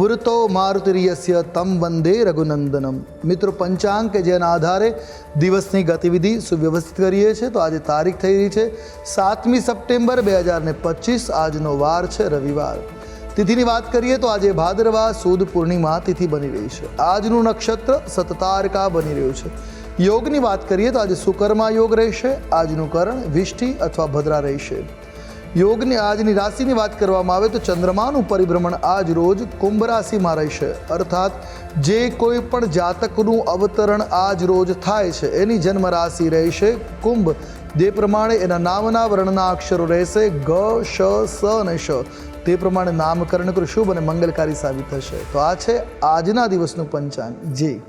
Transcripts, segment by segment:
પુરતો મારુતિર્યસ્ય તમ વંદે રઘુનંદનમ મિત્રો પંચાંગ કે જેના આધારે દિવસની ગતિવિધિ સુવ્યવસ્થિત કરીએ છીએ તો આજે તારીખ થઈ રહી છે સાતમી સપ્ટેમ્બર બે હજાર ને પચીસ આજનો વાર છે રવિવાર તિથિની વાત કરીએ તો આજે ભાદરવા સુદ પૂર્ણિમા તિથિ બની રહી છે આજનું નક્ષત્ર સતતારકા બની રહ્યું છે યોગની વાત કરીએ તો આજે સુકર્મા યોગ રહેશે આજનું કરણ વિષ્ટિ અથવા ભદ્રા રહેશે યોગની આજની રાશિની વાત કરવામાં આવે તો ચંદ્રમાનું પરિભ્રમણ આજ રોજ કુંભ રાશિમાં રહેશે. અર્થાત જે કોઈ પણ જાતકનું અવતરણ આજ રોજ થાય છે, એની જન્મ રાશિ રહેશે કુંભ. જે પ્રમાણે એના નામના વર્ણના અક્ષરો રહેશે ગ, શ, સ અને શ. તે પ્રમાણે નામકરણ કરું, શુભ અને મંગલકારી સાબિત થશે. તો આ છે આજના દિવસનું પંચાંગ. જી.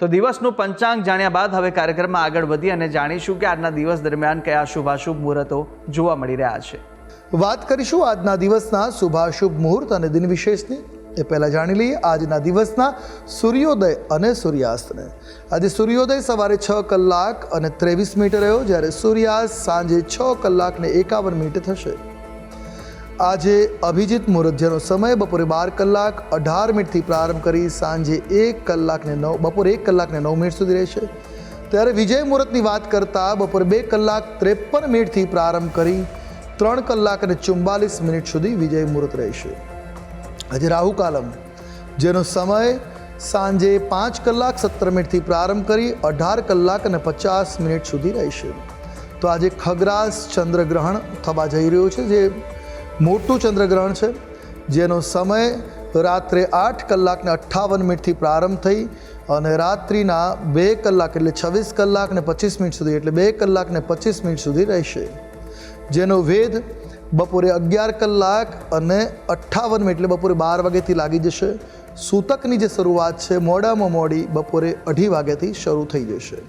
તો દિવસનું પંચાંગ જાણ્યા બાદ હવે કાર્યક્રમમાં આગળ વધી અને જાણીશું કે આજના દિવસ દરમિયાન કયા શુભાશુભ મુહૂર્તો જોવા મળી રહ્યા છે. વાત કરીશું આજના દિવસના શુભાશુભ મુહૂર્ત અને દિન વિશેષની. એ પહેલાં જાણી લઈએ આજના દિવસના સૂર્યોદય અને સૂર્યાસ્તને. આજે સૂર્યોદય સવારે છ કલાક અને ત્રેવીસ મિનિટે રહ્યો, જ્યારે સૂર્યાસ્ત સાંજે છ કલાક ને એકાવન મિનિટે થશે. આજે અભિજીત મુહૂર્ત જેનો સમય બપોરે બાર કલાક, અઢાર મિનિટથી પ્રારંભ કરી સાંજે એક કલાકને નવ, બપોરે એક કલાકને નવ મિનિટ સુધી રહેશે. ત્યારે વિજય મુહૂર્તની વાત કરતાં બપોરે બે કલાક, ત્રેપન મિનિટથી પ્રારંભ કરી ત્રણ કલાક અને ચુમ્બાલીસ મિનિટ સુધી વિજય મુહૂર્ત રહેશે. આજે રાહુ કાલમ, જેનો સમય સાંજે પાંચ કલાક, સત્તર મિનિટથી પ્રારંભ કરી અઢાર કલાક અને પચાસ મિનિટ સુધી રહેશે. તો આજે ખગરાસ ચંદ્રગ્રહણ થવા જઈ રહ્યું છે, જે મોટું ચંદ્રગ્રહણ છે, જેનો સમય રાત્રે આઠ કલાકને અઠ્ઠાવન મિનિટથી પ્રારંભ થઈ અને રાત્રિના બે કલાક એટલે છવ્વીસ કલાક ને પચીસ મિનિટ સુધી એટલે બે કલાક ને પચીસ મિનિટ સુધી રહેશે. જેનો વેદ બપોરે અગિયાર કલાક અને અઠ્ઠાવન મિનિટ એટલે બપોરે બાર વાગ્યાથી લાગી જશે. સૂતકની જે શરૂઆત છે મોડામાં મોડી બપોરે અઢી વાગ્યાથી શરૂ થઈ જશે.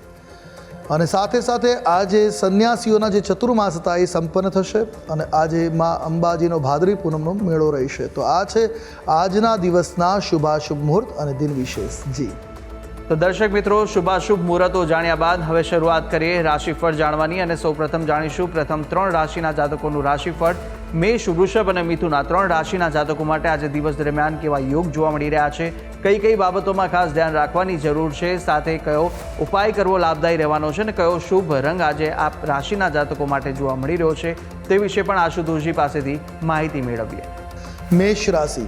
અને સાથે સાથે આજે સંન્યાસીઓના જે ચતુર્માસ હતા એ સંપન્ન થશે અને આજે મા અંબાજીનો ભાદરી પૂનમનો મેળો રહેશે. તો આ છે આજના દિવસના શુભાશુભ મુહૂર્ત અને દિન વિશેષ. જી. તો દર્શક મિત્રો, શુભાશુભ મુહૂર્તો જાણ્યા બાદ હવે શરૂઆત કરીએ રાશિફળ જાણવાની અને સૌપ્રથમ જાણીશું પ્રથમ ત્રણ રાશિના જાતકોનું રાશિફળ. મેષ, વૃષભ અને મિથુન ત્રણ રાશિના જાતકો માટે આજે દિવસ દરમિયાન કેવા યોગ જોવા મળી રહ્યા છે? કઈ કઈ બાબતોમાં ખાસ ધ્યાન રાખવાની જરૂર છે? સાથે કયો ઉપાય કરવો લાભદાયી રહેવાનો છે અને કયો શુભ રંગ આજે આ રાશિના જાતકો માટે જોવા મળી રહ્યો છે તે વિશે પણ આશુતોષજી પાસેથી માહિતી મેળવીએ. મેષ રાશિ.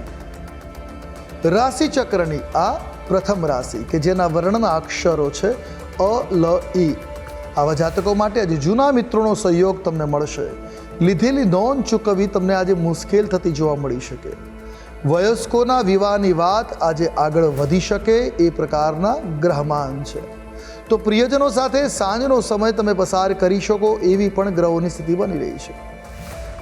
રાશિ ચક્રની આ પ્રથમ રાશિ કે જેના વર્ણના અક્ષરો છે અ, લ ઈ આવા જાતકો માટે આજે જૂના મિત્રોનો સહયોગ તમને મળશે. લીધેલી નોંધ ચૂકવવી તમને આજે મુશ્કેલ થતી જોવા મળી શકે. વયસ્કોના વિવાહની વાત આજે આગળ વધી શકે એ પ્રકારના ગ્રહમાન છે. તો પ્રિયજનો સાથે સાંજનો સમય તમે પસાર કરી શકો એવી પણ ગ્રહોની સ્થિતિ બની રહી છે.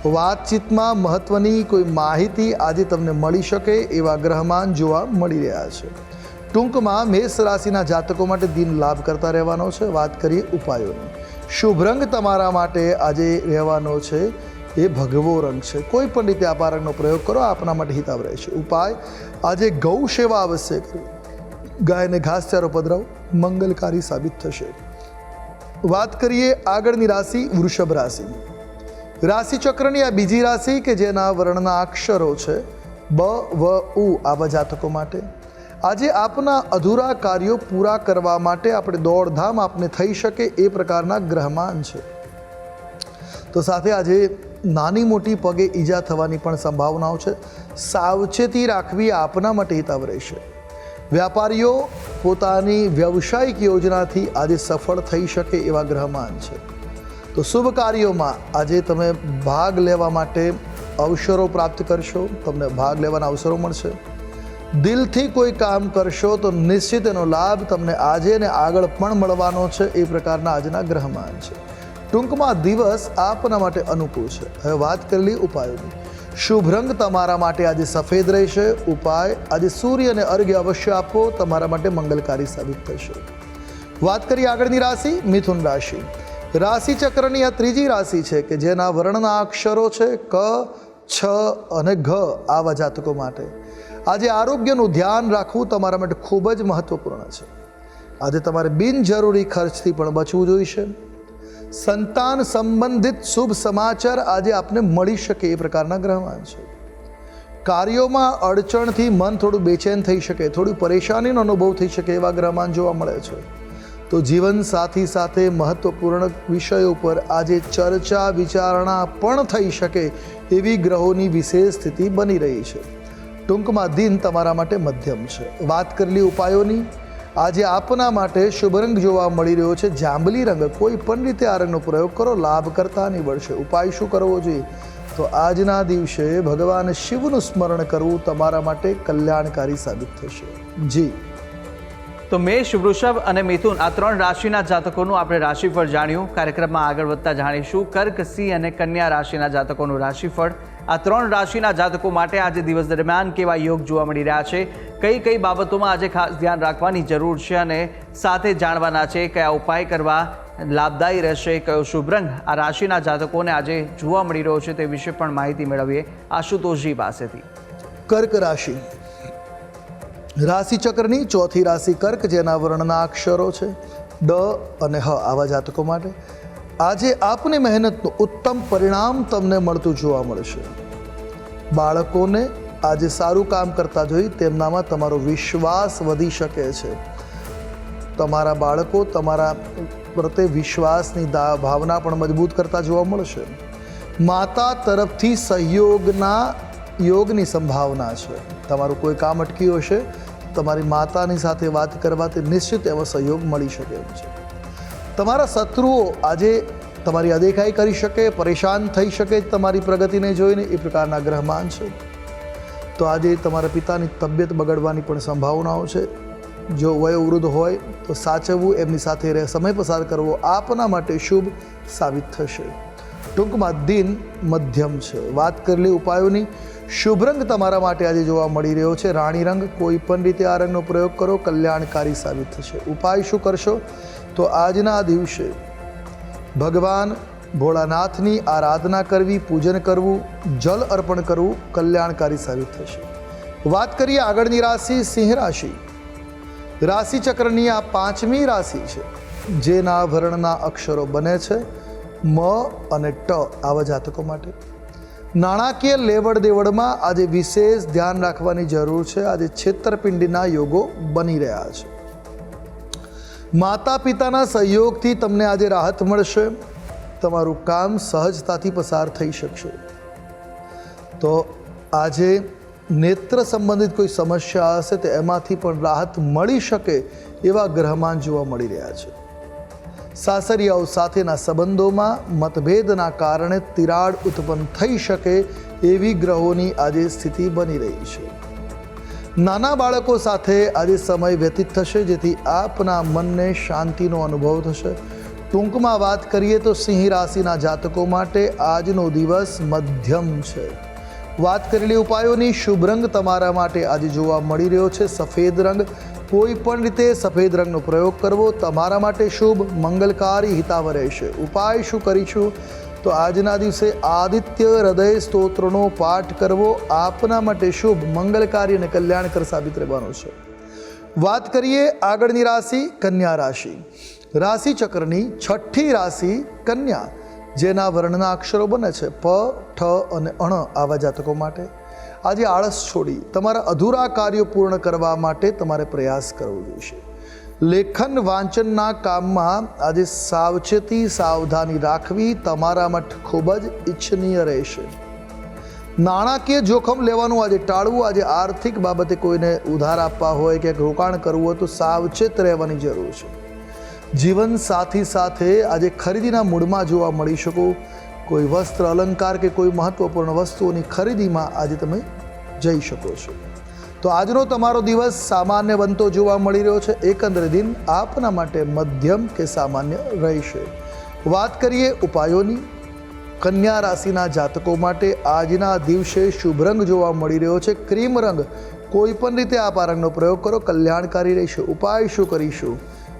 વાતચીતમાં મહત્વની કોઈ માહિતી આજે તમને મળી શકે એવા ગ્રહમાન જોવા મળી રહ્યા છે. ટૂંકમાં મેષ રાશિના જાતકો માટે દિન લાભ કરતા રહેવાનો છે. વાત કરીએ ઉપાયોની. શુભ રંગ તમારા માટે આજે રહેવાનો છે. એ ભગવો રંગ છે. કોઈ પણ રીતે આ પારંગનો પ્રયોગ કરો આપના માટે હિતાવ રહેશે ઉપાય, આજે ગૌ સેવા અવશ્ય કરવી. ગાયને ઘાસચારો પધરાવ, મંગલકારી સાબિત થશે. વાત કરીએ આગળની રાશિ, વૃષભ રાશિ. રાશિચક્રની આ બીજી રાશિ કે જેના વર્ણના અક્ષરો છે, બ, વ, ઉ, આવા જાતકો માટે. આજે આપના અધૂરા કાર્યો પૂરા કરવા માટે આપણે દોડધામ આપને થઈ શકે એ પ્રકારના ગ્રહમાન છે. તો સાથે આજે નાની મોટી પગે ઈજા થવાની પણ સંભાવનાઓ છે. સાવચેતી રાખવી આપના માટે હિતાવ રહેશે. વ્યાપારીઓ પોતાની વ્યવસાયિક યોજનાથી આજે સફળ થઈ શકે એવા ગ્રહમાન છે. તો શુભ કાર્યોમાં આજે તમે ભાગ લેવા માટે અવસરો પ્રાપ્ત કરશો. તમને ભાગ લેવાના અવસરો મળશે. દિલથી કોઈ કામ કરશો તો નિશ્ચિત એનો લાભ તમને આજે ને આગળ પણ મળવાનો છે. એ પ્રકારના આજના ગ્રહમાન છે. ટૂંકમાં દિવસ આપના માટે અનુકૂળ છે. હવે વાત કરેલી ઉપાયોની. શુભ રંગ તમારા માટે આજે સફેદ રહેશે. ઉપાય, આજે સૂર્યને અર્ઘ્ય અવશ્ય આપો. તમારા માટે મંગલકારી સાબિત થશે. વાત કરીએ આગળની રાશિ, મિથુન રાશિ. રાશિ ચક્રની આ ત્રીજી રાશિ છે કે જેના વર્ણના અક્ષરો છે ક, છ અને ઘ આવા જાતકો માટે. આજે આરોગ્યનું ધ્યાન રાખવું તમારા માટે ખૂબ જ મહત્વપૂર્ણ છે. આજે તમારે બિનજરૂરી ખર્ચથી પણ બચવું જોઈશે. સંતાન સંબંધિત શુભ સમાચાર આજે આપને મળી શકે એ પ્રકારના ગ્રહમાન છે. કાર્યોમાં અડચણથી મન થોડું બેચેન થઈ શકે, થોડી પરેશાનીનો અનુભવ થઈ શકે એવા ગ્રહમાન જોવા મળે છે. તો જીવન સાથી સાથે મહત્વપૂર્ણ વિષયો પર આજે ચર્ચા, વિચારણા પણ થઈ શકે એવી ગ્રહોની વિશેષ સ્થિતિ બની રહી છે. ટૂંકમાં દિન તમારા માટે મધ્યમ છે. વાત કરેલી ઉપાયોની આજે આપના માટે શુભ રંગ જોવા મળી રહ્યો છે. જાંબલી રંગ કોઈ પણ રીતે આ રંગનો પ્રયોગ કરો, લાભ કરતા નીવડશે. ઉપાય શું કરવો જોઈએ? તો આજના દિવસે ભગવાન શિવનું સ્મરણ કરવું તમારા માટે કલ્યાણકારી સાબિત થશે. જી. તો મેષ, વૃષભ અને મિથુન આ ત્રણ રાશિના જાતકોનું આપણે રાશિફળ જાણ્યું. કાર્યક્રમમાં આગળ વધતા જાણીશું. કર્ક, સિંહ અને કન્યા રાશિના જાતકોનું રાશિફળ. આ ત્રણ રાશિના જાતકો માટે આજે દિવસ દરમિયાન કેવા યોગ જોવા મળી રહ્યા છે? કઈ કઈ બાબતોમાં આજે ખાસ ધ્યાન રાખવાની જરૂર છે અને સાથે જાણવાના છે કયા ઉપાય કરવા લાભદાયી રહેશે, કયો શુભ રંગ આ રાશિના જાતકોને આજે જોવા મળી રહ્યો છે તે વિશે પણ માહિતી મેળવીએ આશુતોષજી પાસેથી. કર્ક રાશિ. રાશિચક્રની ચોથી રાશિ કર્ક, જેના વર્ણના અક્ષરો છે, ડ અને હ આવા જાતકો માટે. આજે આપની મહેનતનું ઉત્તમ પરિણામ તમને મળતું જોવા મળશે. બાળકોને આજે સારું કામ કરતા જોઈ તેમનામાં તમારો વિશ્વાસ વધી શકે છે. તમારા બાળકો તમારા પ્રત્યે વિશ્વાસની ભાવના પણ મજબૂત કરતા જોવા મળશે. માતા તરફથી સહયોગના, યોગની સંભાવના છે. તમારું કોઈ કામ અટક્યું હશે, તમારી માતાની સાથે વાત કરવાથી નિશ્ચિત એવો સહયોગ મળી શકે એમ છે. તમારા શત્રુઓ આજે તમારી અદેખાઈ કરી શકે, પરેશાન થઈ શકે તમારી પ્રગતિને જોઈને એ પ્રકારના ગ્રહમાન છે. તો આજે તમારા પિતાની તબિયત બગડવાની પણ સંભાવનાઓ છે. જો વયોવૃદ્ધ હોય, તો સાચવવું એમની સાથે રહે, સમય પસાર કરવો આપના માટે શુભ સાબિત થશે. ટૂંકમાં દિન મધ્યમ છે. વાત કરેલી ઉપાયોની, શુભ રંગ તમારા માટે આજે જોવા મળી રહ્યો છે. રાણી રંગ, કોઈ પણ રીતે આ રંગનો પ્રયોગ કરો, કલ્યાણકારી સાબિત થશે. ઉપાય શું કરશો? તો આજના દિવસે ભગવાન ભોળાનાથની આરાધના કરવી, પૂજન કરવું, જલ અર્પણ કરવું કલ્યાણકારી સાબિત થશે. વાત કરીએ આગળની રાશિ સિંહ રાશિ. રાશિચક્રની આ પાંચમી રાશિ છે, જેના વર્ણના અક્ષરો બને છે, મ અને ટ આવા જાતકો માટે. નાણાકીય લેવડ દેવડમાં આજે વિશેષ ધ્યાન રાખવાની જરૂર છે, આજે છેતરપિંડીના યોગો બની રહ્યા છે. માતા પિતાના સહયોગથી તમને આજે રાહત મળશે. તમારું કામ સહજતાથી પસાર થઈ શકશે. તો આજે નેત્ર સંબંધિત કોઈ સમસ્યા હશે તો એમાંથી પણ રાહત મળી શકે એવા ગ્રહમાન જોવા મળી રહ્યા છે. સાસરિયાઓ સાથેના સંબંધોમાં મતભેદના કારણે તિરાડ ઉત્પન્ન થઈ શકે એવી ગ્રહોની આજે સ્થિતિ બની રહી છે. નાના બાળકો સાથે આજે સમય વ્યતીત થશે જેથી આપના મનને શાંતિનો અનુભવ થશે ટૂંકમાં વાત કરીએ તો સિંહ રાશિના જાતકો માટે આજનો દિવસ મધ્યમ છે. વાત કરેલી ઉપાયોની, શુભ રંગ તમારા માટે આજે જોવા મળી રહ્યો છે. સફેદ રંગ, કોઈ પણ રીતે સફેદ રંગનો પ્રયોગ કરવો તમારા માટે શુભ, મંગલકારી હિતાવ રહેશે. ઉપાય શું કરીશું? તો આજના દિવસે આદિત્ય હૃદય સ્તોત્રનો પાઠ કરવો આપના માટે શુભ, મંગલકારી અને કલ્યાણકર સાબિત રહેવાનું છે. વાત કરીએ આગળની રાશિ, કન્યા રાશિ. રાશિ ચક્રની છઠ્ઠી રાશિ કન્યા, જેના વર્ણના અક્ષરો બને છે પ, ઠ અને અણ આવા જાતકો માટે. આજે આળસ છોડી તમારા અધૂરા કાર્યો પૂર્ણ કરવા માટે તમારે પ્રયાસ કરવો જોઈશે. લેખન વાંચનના કામમાં આજે સાવચેતી, સાવધાની રાખવી તમારા માટે ખૂબ જ ઈચ્છનીય રહેશે. નાણાકીય જોખમ લેવાનું આજે ટાળવું, આજે આર્થિક બાબતે કોઈને ઉધાર આપવા હોય કે રોકાણ કરવું હોય તો સાવચેત રહેવાની જરૂર છે. જીવન સાથી સાથે આજે ખરીદીના મૂડમાં જોવા મળી શકો. કોઈ વસ્ત્ર અલંકાર કે કોઈ મહત્વપૂર્ણ વસ્તુઓની ખરીદીમાં આજે તમે જઈ શકો છો. તો આજનો તમારો દિવસ સામાન્ય બનતો જોવા મળી રહ્યો છે. એકંદરે દિન આપના માટે મધ્યમ કે સામાન્ય રહેશે. વાત કરીએ ઉપાયોની. કન્યા રાશિના જાતકો માટે આજના દિવસે શુભ રંગ જોવા મળી રહ્યો છે. ક્રીમ રંગ કોઈ પણ રીતે આપ આ રંગનો પ્રયોગ કરો. કલ્યાણકારી રહેશે. ઉપાય શું કરીશું?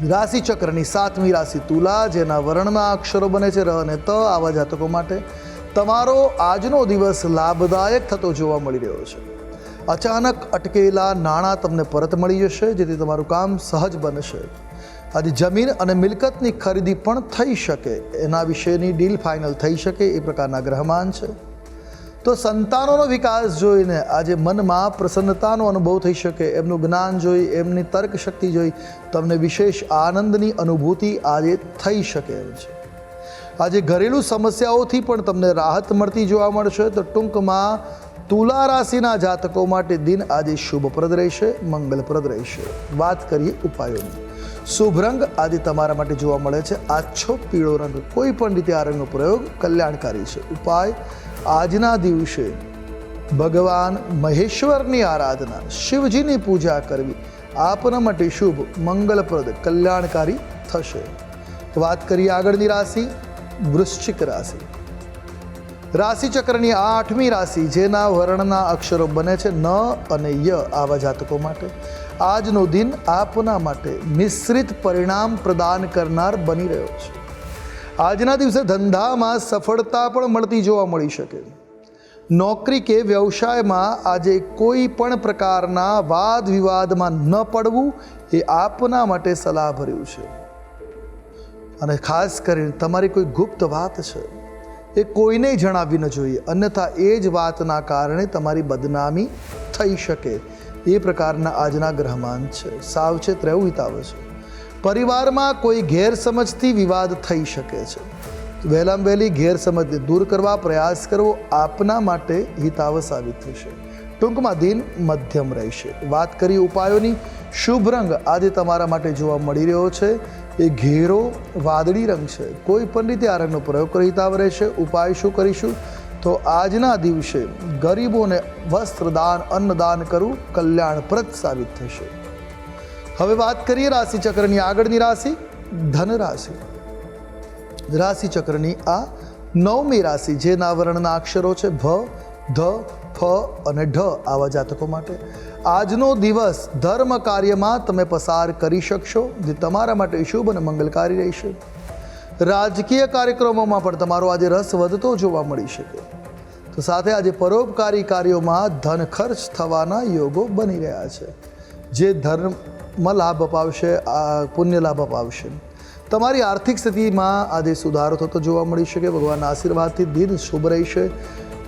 રાશિ ચક્રની સાતમી રાશિ તુલા, જેના વર્ણના અક્ષરો બને છે ર અને ત, આવા જાતકો માટે તમારો આજનો દિવસ લાભદાયક થતો જોવા મળી રહ્યો છે. અચાનક અટકેલા નાણાં તમને પરત મળી જશે, જેથી તમારું કામ સહજ બનશે. આજે જમીન અને મિલકતની ખરીદી પણ થઈ શકે. એના વિશેની ડીલ ફાઇનલ થઈ શકે એ પ્રકારના ગ્રહમાન છે. તો સંતાનોનો વિકાસ જોઈને આજે મનમાં પ્રસન્નતાનો અનુભવ થઈ શકે, એમનું જ્ઞાન જોઈ, એમની તર્ક શક્તિ જોઈ તમને વિશેષ આનંદની અનુભૂતિ આજે થઈ શકે એમ છે. આજે ઘરેલું સમસ્યાઓથી પણ તમને રાહત મળતી જોવા મળશે, તો ટૂંકમાં તુલા રાશિના જાતકો માટે દિન આજે શુભપ્રદ રહેશે, મંગલપ્રદ રહેશે. વાત કરીએ ઉપાયોની. શુભ રંગ આજે તમારા માટે જોવા મળે છે. આછો પીળો રંગ કોઈ પણ રીતે આ રંગનો પ્રયોગ કલ્યાણકારી છે. ઉપાય આજના દિવસે ભગવાન મહેશ્વરની આરાધના, શિવજીની પૂજા કરવી, આપના માટે શુભ, મંગલપ્રદ, કલ્યાણકારી થશે. વાત કરીએ આગળની રાશિ, વૃશ્ચિક રાશિ. રાશિ ચક્રની આ આઠમી રાશિ, જેના વર્ણના અક્ષરો બને છે ન અને ય આવા જાતકો માટે. આજનો દિન આપના માટે મિશ્રિત પરિણામ પ્રદાન કરનાર બની રહ્યો છે. આજના દિવસે ધંધામાં સફળતા પણ મળતી જોવા મળી શકે. નોકરી કે વ્યવસાયમાં આજે કોઈ પણ પ્રકારના વાદ વિવાદમાં ન પડવું એ આપના માટે સલાહભર્યું છે. અને ખાસ કરીને તમારી કોઈ ગુપ્ત વાત છે એ કોઈને જણાવવી ન જોઈએ. અન્યથા એ જ વાતના કારણે તમારી બદનામી થઈ શકે. એ પ્રકારના આજના ગ્રહમાન છે. સાવચેત રહેવું હિતાવે છે. પરિવારમાં કોઈ ગેરસમજથી વિવાદ થઈ શકે છે. વહેલામ વહેલી ગેરસમજને દૂર કરવા પ્રયાસ કરવો આપના માટે હિતાવ સાબિત થશે. ટૂંકમાં દિન મધ્યમ રહેશે. વાત કરીએ ઉપાયોની, શુભ રંગ આજે તમારા માટે જોવા મળી રહ્યો છે. એ ઘેરો, વાદળી રંગ છે. કોઈ પણ રીતે આ રંગનો પ્રયોગ કરી હિતાવ રહેશે. ઉપાય શું કરીશું? તો આજના દિવસે ગરીબોને વસ્ત્રદાન, અન્નદાન કરવું કલ્યાણપ્રદ સાબિત થશે. હવે વાત કરીએ રાશિ ચક્રની આગળની રાશિ ધન રાશિ રાશિ આ નવમી રાશિ જેના વર્ણના અક્ષરો છે ભ ધ, ફ અને ઢ આવા જાતકો માટે. આજનો દિવસ ધર્મ કાર્યમાં તમે પસાર કરી શકશો, જે તમારા માટે શુભ અને મંગલકારી રહેશે. રાજકીય કાર્યક્રમોમાં પણ તમારો આજે રસ વધતો જોવા મળી શકે. તો સાથે આજે પરોપકારી કાર્યોમાં ધન ખર્ચ થવાના યોગો બની રહ્યા છે. જે ધર્મ લાભ અપાવશે પુણ્ય લાભ અપાવશે. તમારી આર્થિક સ્થિતિમાં આજે સુધારો થતો જોવા મળી શકે, ભગવાનના આશીર્વાદથી દિન શુભ રહેશે.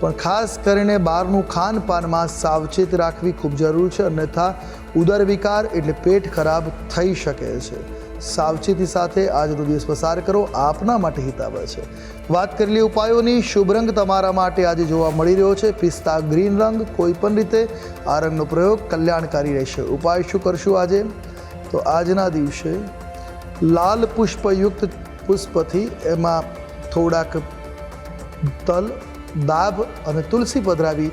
પણ ખાસ કરીને બહારનું ખાનપાનમાં સાવચેત રાખવી ખૂબ જરૂર છે, અન્યથા ઉદર વિકાર એટલે પેટ ખરાબ થઈ શકે છે. સાવચેતી સાથે આજનો દિવસ પસાર કરો, આપના માટે હિતાવહ છે. વાત કરેલી ઉપાયોની, શુભ રંગ તમારા માટે આજે જોવા મળી રહ્યો છે. પિસ્તા ગ્રીન રંગ કોઈ પણ રીતે આ રંગનો પ્રયોગ કલ્યાણકારી રહેશે. ઉપાય શું કરશું આજે? તો આજના દિવસે લાલ પુષ્પયુક્ત પુષ્પથી એમાં થોડાક તલ, દાબ અને તુલસી પધરાવી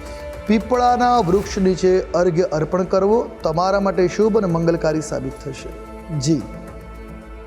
પીપળાના વૃક્ષ નીચે અર્ઘ્ય અર્પણ કરવો તમારા માટે શુભ અને મંગલકારી સાબિત થશે. જી.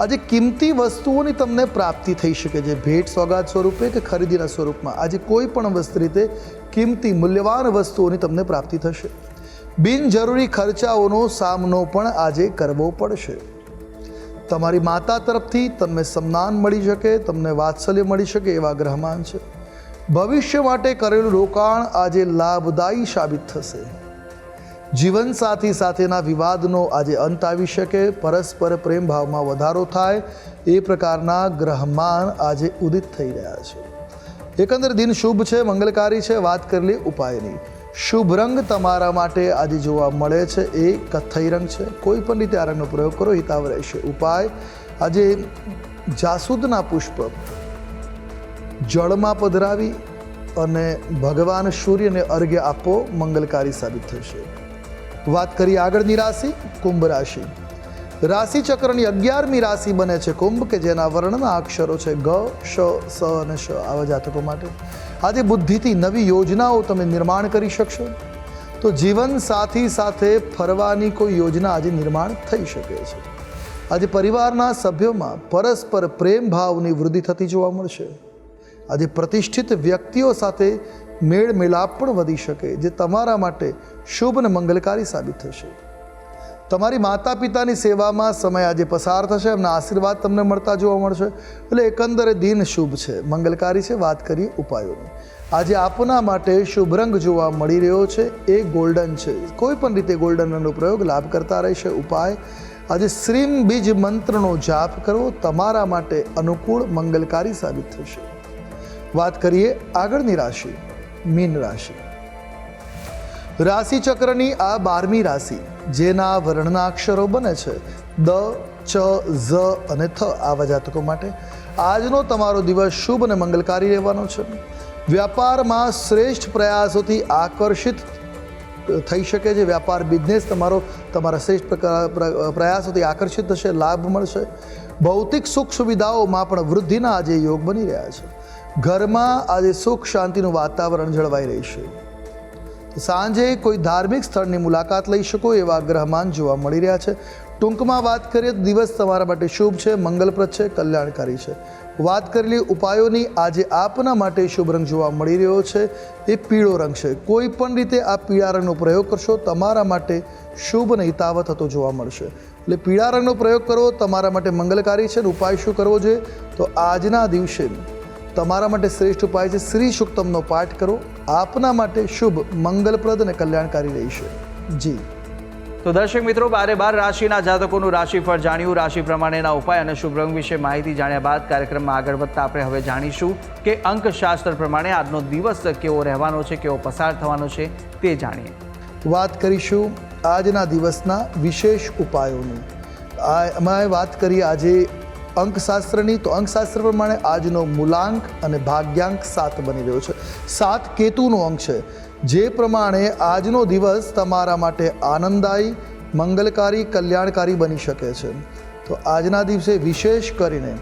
આજે કિંમતી વસ્તુઓની તમને પ્રાપ્તિ થઈ શકે છે. ભેટ સોગાદ સ્વરૂપે કે ખરીદીના સ્વરૂપમાં? આજે કોઈ પણ વસ્તુ રીતે કિંમતી, મૂલ્યવાન વસ્તુઓની તમને પ્રાપ્તિ થશે. બિનજરૂરી ખર્ચાઓનો સામનો પણ આજે કરવો પડશે. તમારી માતા તરફથી તમને સન્માન મળી શકે, તમને વાત્સલ્ય મળી શકે એવા ગ્રહમાન છે. ભવિષ્ય માટે કરેલું રોકાણ આજે લાભદાયી સાબિત થશે. જીવનસાથી સાથેના વિવાદનો આજે અંત આવી શકે, પરસ્પર પ્રેમભાવમાં વધારો થાય, એ પ્રકારના ગ્રહમાન આજે ઉદિત થઈ રહ્યા છે. એકંદર દિન શુભ છે, મંગલકારી છે, વાત કરેલી ઉપાયની. શુભ રંગ તમારા માટે આજે જોવા મળે છે, એ કથ્થઈ રંગ છે. કોઈ પણ રીતે આ રંગનો પ્રયોગ કરો હિતાવ રહેશે. ઉપાય, આજે જાસૂદના પુષ્પ. જળમાં પધરાવી અને ભગવાન સૂર્યને અર્ઘ્ય આપો, મંગલકારી સાબિત થશે. વાત કરીએ આગળની રાશિ, કુંભ રાશિ. રાશિ ચક્રની અગિયારમી રાશિ બને છે કુંભ, કે જેના વર્ણના અક્ષરો છે ગ, શ, સ અને શ, આવા જાતકો માટે. આજે બુદ્ધિથી નવી યોજનાઓ તમે નિર્માણ કરી શકશો. તો જીવન સાથી સાથે ફરવાની કોઈ યોજના આજે નિર્માણ થઈ શકે છે. આજે પરિવારના સભ્યોમાં પરસ્પર પ્રેમ ભાવની વૃદ્ધિ થતી જોવા મળશે. આજે પ્રતિષ્ઠિત વ્યક્તિઓ સાથે મેળ મિલાપ પણ વધી શકે, જે તમારા માટે શુભ અને મંગલકારી સાબિત થશે. તમારી માતા પિતાની સેવામાં સમય આજે પસાર થશે, એમના આશીર્વાદ તમને મળતા જોવા મળશે. એટલે એકંદરે દિન શુભ છે, મંગલકારી છે, વાત કરીએ ઉપાયોની. આજે આપના માટે શુભ રંગ જોવા મળી રહ્યો છે, એ ગોલ્ડન છે. કોઈ પણ રીતે ગોલ્ડન રંગનો પ્રયોગ લાભ કરતા રહેશે, ઉપાય. આજે શ્રીમ બીજ મંત્રનો જાપ કરવો તમારા માટે અનુકૂળ, મંગલકારી સાબિત થશે. વાત કરીએ આગળની રાશિ, મીન રાશિ. રાશિ ચક્રની આ બારમી રાશિ, જેના વર્ણના અક્ષરો બને છે, દ, ચ, ઝ અને થ આવા જાતકો માટે. આજનો તમારો દિવસ શુભ અને મંગલકારી રહેવાનો છે. વ્યાપારમાં શ્રેષ્ઠ પ્રયાસોથી આકર્ષિત થઈ શકે છે. વ્યાપાર, બિઝનેસ તમારો, તમારા શ્રેષ્ઠ પ્રયાસોથી આકર્ષિત થશે, લાભ મળશે. ભૌતિક સુખ સુવિધાઓમાં પણ વૃદ્ધિના આજે યોગ બની રહ્યા છે. ઘરમાં આજે સુખ શાંતિનું વાતાવરણ જળવાઈ રહેશે સાંજે કોઈ ધાર્મિક સ્થળની મુલાકાત લઈ શકો એવા ગ્રહમાન જોવા મળી રહ્યા છે. ટૂંકમાં વાત કરીએ તો દિવસ તમારા માટે શુભ છે, મંગલપ્રદ છે, કલ્યાણકારી છે. વાત કરેલી ઉપાયોની આજે આપના માટે શુભ રંગ જોવા મળી રહ્યો છે. એ પીળો રંગ છે. કોઈ પણ રીતે આ પીળા રંગનો પ્રયોગ કરશો તમારા માટે શુભ અને હિતાવ થતો જોવા મળશે. એટલે પીળા રંગનો પ્રયોગ કરવો તમારા માટે મંગલકારી છે અને ઉપાય શું કરવો જોઈએ? તો આજના દિવસે તમારા માટે શ્રેષ્ઠ ઉપાય છે. શ્રી સુક્તમનો પાઠ કરો. આપના માટે શુભ મંગલપ્રદ અને કલ્યાણકારી રહેશે. જી. તો દર્શક મિત્રો બારે બાર રાશિના જાતકોનું રાશિફળ જાણ્યું. રાશિ પ્રમાણેના ઉપાય અને શુભ રંગ વિશે માહિતી જાણ્યા બાદ કાર્યક્રમમાં આગળ વધતા આપણે હવે જાણીશું કે અંકશાસ્ત્ર પ્રમાણે આજનો દિવસ કેવો રહેવાનો છે કેવો પસાર થવાનો છે તે જાણીએ. વાત કરીશું આજના દિવસના વિશેષ ઉપાયોની. અમે વાત કરીએ આજે અંકશાસ્ત્રની, તો અંકશાસ્ત્ર પ્રમાણે આજનો મૂલાંક અને ભાગ્યાંક સાત બની રહ્યો છે. સાત કેતુનો અંક છે. જે પ્રમાણે આજનો દિવસ તમારા માટે આનંદદાયી મંગલકારી, કલ્યાણકારી બની શકે છે. તો આજના દિવસે વિશેષ કરીને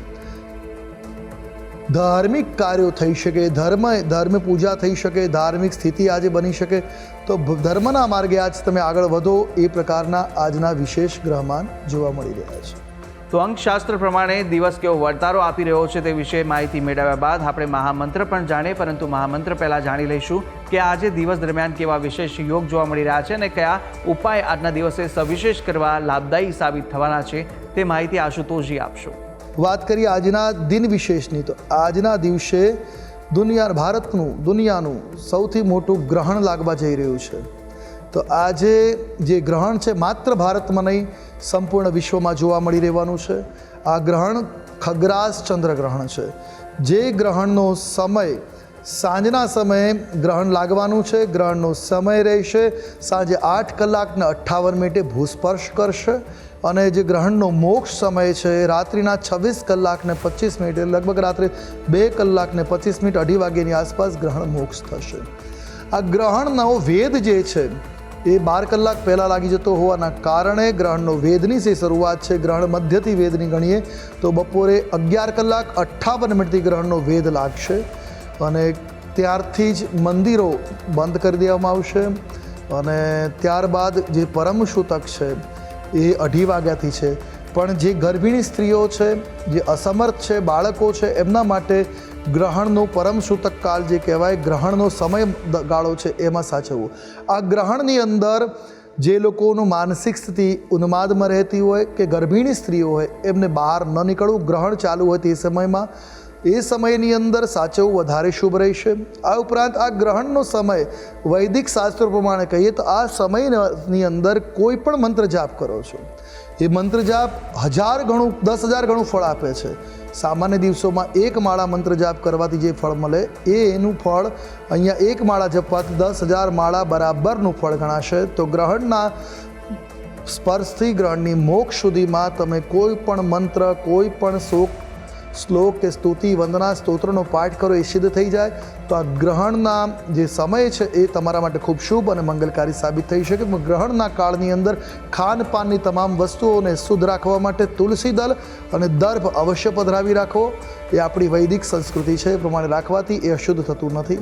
ધાર્મિક કાર્યો થઈ શકે, ધર્મ ધર્મ પૂજા થઈ શકે, ધાર્મિક સ્થિતિ આજે બની શકે. તો ધર્મના માર્ગે આજ તમે આગળ વધો એ પ્રકારના આજના વિશેષ ગ્રહમાન જોવા મળી રહ્યા છે. તો અંકશાસ્ત્ર પ્રમાણે દિવસ કેવો વર્તારો આપી રહ્યો છે તે વિશે માહિતી મેળવ્યા બાદ આપણે મહામંત્ર પણ જાણીએ, પરંતુ મહામંત્ર પહેલાં જાણી લઈશું કે આજે દિવસ દરમિયાન કેવા વિશેષ યોગ જોવા મળી રહ્યા છે અને કયા ઉપાય આજના દિવસે સવિશેષ કરવા લાભદાયી સાબિત થવાના છે તે માહિતી આશુતોષજી આપશો. વાત કરીએ આજના દિન વિશેષની, તો આજના દિવસે દુનિયા ભારતનું, દુનિયાનું સૌથી મોટું ગ્રહણ લાગવા જઈ રહ્યું છે. તો આજે જે ગ્રહણ છે માત્ર ભારતમાં નહીં, સંપૂર્ણ વિશ્વમાં જોવા મળી રહેવાનું છે. આ ગ્રહણ ખગ્રાસ ચંદ્રગ્રહણ છે. જે ગ્રહણનો સમય, સાંજના સમયે ગ્રહણ લાગવાનું છે. ગ્રહણનો સમય રહેશે સાંજે આઠ કલાકને અઠ્ઠાવન મિનિટે ભૂસ્પર્શ કરશે અને જે ગ્રહણનો મોક્ષ સમય છે રાત્રિના છવ્વીસ કલાકને પચીસ મિનિટે લગભગ રાત્રે બે કલાકને પચીસ મિનિટ અઢી વાગ્યાની આસપાસ ગ્રહણ મોક્ષ થશે. આ ગ્રહણનો વેદ જે છે એ બાર કલાક પહેલાં લાગી જતો હોવાના કારણે ગ્રહણનો વેદની જે શરૂઆત છે. ગ્રહણ મધ્યથી વેદની ગણીએ તો બપોરે અગિયાર કલાક અઠ્ઠાવન મિનિટથી ગ્રહણનો વેદ લાગશે અને ત્યારથી જ મંદિરો બંધ કરી દેવામાં આવશે અને ત્યારબાદ જે પરમ સૂતક છે એ અઢી વાગ્યાથી છે. પણ જે ગર્ભિણી સ્ત્રીઓ છે, જે અસમર્થ છે, બાળકો છે, એમના માટે ગ્રહણનો પરમ સૂતક કાળ જે કહેવાય, ગ્રહણનો સમય ગાળો છે, એમાં સાચવવું. આ ગ્રહણની અંદર જે લોકોનું માનસિક સ્થિતિ ઉન્માદમાં રહેતી હોય કે ગર્ભિણી સ્ત્રીઓ હોય, એમને બહાર ન નીકળવું, ગ્રહણ ચાલુ હોય તે સમયમાં, એ સમયની અંદર સાચવવું વધારે શુભ રહેશે. આ ઉપરાંત આ ગ્રહણનો સમય વૈદિક શાસ્ત્રો પ્રમાણે કહીએ તો આ સમયની અંદર કોઈ પણ મંત્ર જાપ કરો છો. એ મંત્ર જાપ હજાર ગણું, દસ હજાર ગણું ફળ આપે છે. સામાન્ય દિવસોમાં એક માળા મંત્ર જાપ કરવાથી જે ફળ મળે, એ એનું ફળ અહીંયા એક માળા જપવાથી દસ હજાર માળા બરાબરનું ફળ ગણાશે. તો ગ્રહણના સ્પર્શથી ગ્રહણની મોક્ષ સુધીમાં તમે કોઈ પણ મંત્ર, કોઈ પણ શોક શ્લોક કે સ્તુતિ, વંદના, સ્તોત્રનો પાઠ કરો એ સિદ્ધ થઈ જાય. તો આ ગ્રહણના જે સમય છે એ તમારા માટે ખૂબ શુભ અને મંગલકારી સાબિત થઈ શકે. ગ્રહણના કાળની અંદર ખાનપાનની તમામ વસ્તુઓને શુદ્ધ રાખવા માટે તુલસી દલ અને દર્ભ અવશ્ય પધરાવી રાખો. એ આપણી વૈદિક સંસ્કૃતિ છે, એ પ્રમાણે રાખવાથી એ અશુદ્ધ થતું નથી.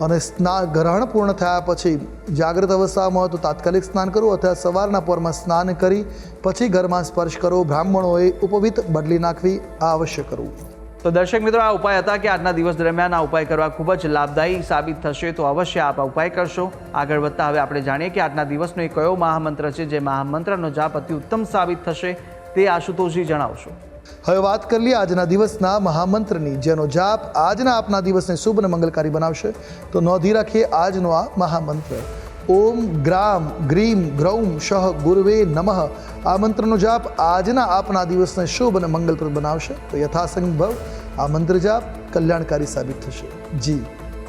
અને સ્ના, ગ્રહણ પૂર્ણ થયા પછી જાગૃત અવસ્થામાં હોય તો તાત્કાલિક સ્નાન કરવું અથવા સવારના પોરમાં સ્નાન કરી પછી ઘરમાં સ્પર્શ કરવો બ્રાહ્મણોએ ઉપવિત બદલી નાખવી આ અવશ્ય કરવું. તો દર્શક મિત્રો, આ ઉપાય હતા કે આજના દિવસ દરમિયાન આ ઉપાય કરવા ખૂબ જ લાભદાયી સાબિત થશે તો અવશ્ય આપ આ ઉપાય કરશો. આગળ વધતા હવે આપણે જાણીએ કે આજના દિવસનો એ કયો મહામંત્ર છે જે મહામંત્રનો જાપ અતિ ઉત્તમ સાબિત થશે તે આશુતોષજી જણાવશો. હવે વાત કરી આજના દિવસના મહામંત્રની. જેનો જાપ આજના આપના દિવસને શુભ અને મંગલકારી બનાવશે. તો નોંધી રાખીએ આજનો આ મહામંત્ર. ઓમ ગ્રામ ગ્રીમ ગ્રૌમ શહ ગુરવે નમઃ. આ મંત્રનો જાપ આજના આપના દિવસને શુભ અને મંગલપ્રદ બનાવશે. તો યથાસંભવ આ મંત્ર જાપ કલ્યાણકારી સાબિત થશે. જી.